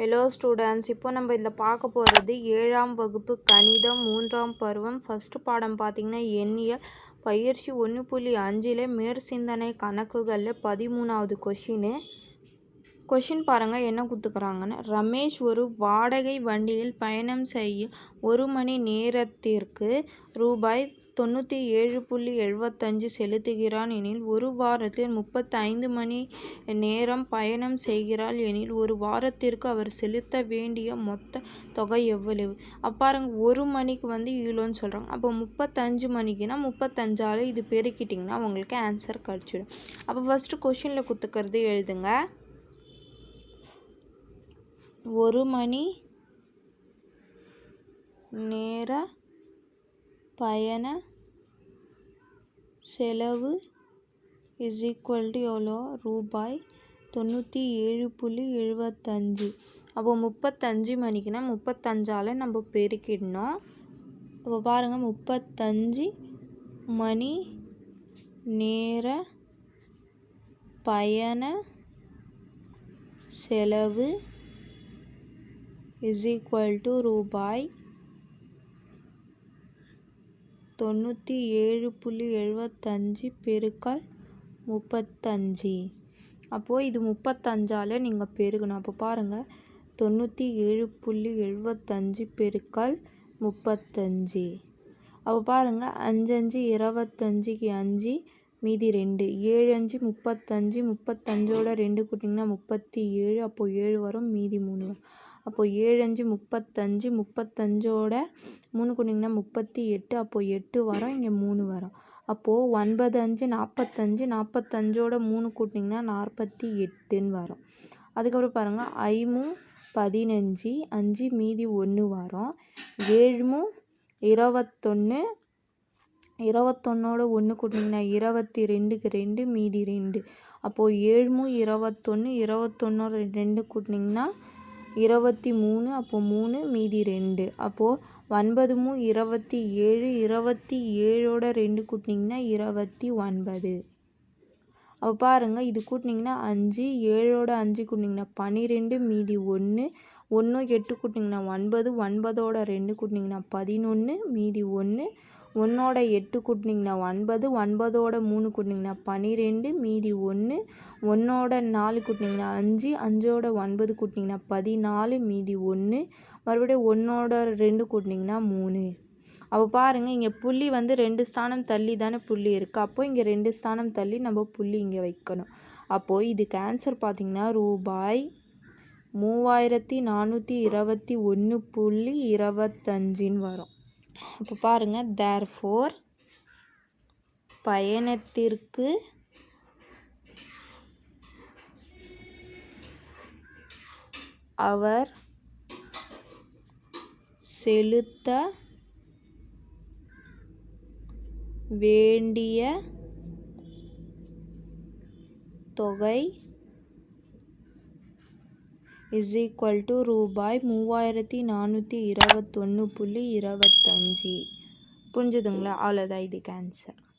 Hello students இப்போ நம்ம இதில் பார்க்க போகிறது ஏழாம் வகுப்பு கணிதம் மூன்றாம் பருவம். ஃபஸ்ட்டு பாடம் பார்த்திங்கன்னா எண்ணியல். பயிற்சி ஒன்று புள்ளி அஞ்சில் மேற்சிந்தனை கணக்குகளில் பதிமூணாவது கொஷினு கொஷின் பாருங்கள் என்ன கொடுத்துக்கிறாங்கன்னு ரமேஷ் ஒரு வாடகை வண்டியில் பயணம் செய்ய ஒரு மணி நேரத்திற்கு ரூபாய் தொண்ணூற்றி ஏழு புள்ளி எழுபத்தஞ்சு செலுத்துகிறான் எனில் ஒரு வாரத்தில் முப்பத்தைந்து மணி நேரம் பயணம் செய்கிறாள் எனில் ஒரு வாரத்திற்கு அவர் செலுத்த வேண்டிய மொத்த தொகை எவ்வளவு? அப்பாருங்க ஒரு மணிக்கு வந்து இவ்வளோன்னு சொல்கிறாங்க அப்போ முப்பத்தஞ்சு மணிக்குனா முப்பத்தஞ்சால் இது பெருக்கிட்டிங்கன்னா உங்களுக்கு ஆன்சர் கிடச்சிடும். அப்போ ஃபஸ்ட்டு கொஷினில் குத்துக்கிறது எழுதுங்க. ஒரு மணி நேர பயண செலவு இஸ் ஈக்குவல் டு எவ்வளோ ரூபாய் தொண்ணூற்றி ஏழு புள்ளி எழுபத்தஞ்சு. அப்போ முப்பத்தஞ்சு மணிக்குனா முப்பத்தஞ்சால் நம்ம பெருக்கிடணும். அப்போ பாருங்கள் முப்பத்தஞ்சு மணி நேர பயண செலவு இஸ் ஈக்குவல் டு ரூபாய் தொண்ணூற்றி ஏழு புள்ளி எழுபத்தஞ்சி பெருக்கல் முப்பத்தஞ்சு. அப்போது இது முப்பத்தஞ்சால் நீங்கள் பெருகணும் அப்போ பாருங்கள் தொண்ணூற்றி ஏழு புள்ளி எழுபத்தஞ்சு பெருக்கல் முப்பத்தஞ்சு. அப்போ பாருங்கள் அஞ்சஞ்சு இருபத்தஞ்சிக்கு அஞ்சு மீதி ரெண்டு. ஏழு அஞ்சு முப்பத்தஞ்சு முப்பத்தஞ்சோட ரெண்டு கூட்டிங்கன்னா முப்பத்தி ஏழு. அப்போது ஏழு வரும் மீதி மூணு வரும். அப்போது ஏழு அஞ்சு முப்பத்தஞ்சு முப்பத்தஞ்சோட மூணு கூட்டிங்கன்னா முப்பத்தி எட்டு. அப்போது எட்டு வரும் இங்கே மூணு வரும். அப்போது ஒன்பது அஞ்சு நாற்பத்தஞ்சு நாற்பத்தஞ்சோட மூணு கூட்டிங்கன்னா நாற்பத்தி எட்டுன்னு வரும். அதுக்கப்புறம் பாருங்கள் ஐமு பதினஞ்சு அஞ்சு மீதி ஒன்று வரும். ஏழுமு இருபத்தொன்று இருபத்தொன்னோட ஒன்று கூட்டிங்கன்னா இருபத்தி ரெண்டுக்கு ரெண்டு மீதி ரெண்டு. அப்போது ஏழுமும் இருபத்தொன்று இருபத்தொன்னோட ரெண்டு கூட்டினிங்கன்னா இருபத்தி மூணு அப்போது மூணு மீதி ரெண்டு. அப்போது ஒன்பதுமும் இருபத்தி ஏழு இருபத்தி ஏழோட ரெண்டு கூட்டினிங்கன்னா இருபத்தி ஒன்பது. அப்போ பாருங்கள் இது கூட்டினிங்கன்னா அஞ்சு ஏழோட அஞ்சு கூட்டினிங்கன்னா பன்னிரெண்டு மீதி ஒன்று ஒன்று எட்டு கூட்டினிங்கன்னா ஒன்பது ஒன்பதோட ரெண்டு கூட்டினிங்கன்னா பதினொன்று மீதி ஒன்று ஒன்றோட எட்டு கூட்டினிங்கன்னா ஒன்பது ஒன்பதோட மூணு கூட்டினிங்கன்னா பன்னிரெண்டு மீதி ஒன்று ஒன்றோட நாலு கூட்டினிங்கன்னா அஞ்சு அஞ்சோட ஒன்பது கூட்டினிங்கன்னா பதினாலு மீதி ஒன்று மறுபடியும் ஒன்றோட ரெண்டு கூட்டினிங்கன்னா மூணு. அப்போ பாருங்கள் இங்கே புள்ளி வந்து ரெண்டு ஸ்தானம் தள்ளி தானே புள்ளி இருக்குது அப்போது இங்கே ரெண்டு ஸ்தானம் தள்ளி நம்ம புள்ளி இங்கே வைக்கணும். அப்போது இதுக்கு ஆன்சர் பார்த்திங்கன்னா ரூபாய் மூவாயிரத்தி நானூற்றி இருபத்தி ஒன்று புள்ளி இருபத்தஞ்சின்னு வரும். அப்போ பாருங்கள் தேர் ஃபோர் பயணத்திற்கு அவர் செலுத்த வேண்டிய தொகை இஸ் ஈக்குவல் டு ரூபாய் மூவாயிரத்தி நானூற்றி இருபத்தொன்று புள்ளி இருபத்தஞ்சி. புரிஞ்சுதுங்களா? அவ்வளோதான் இதுக்கு ஆன்சர்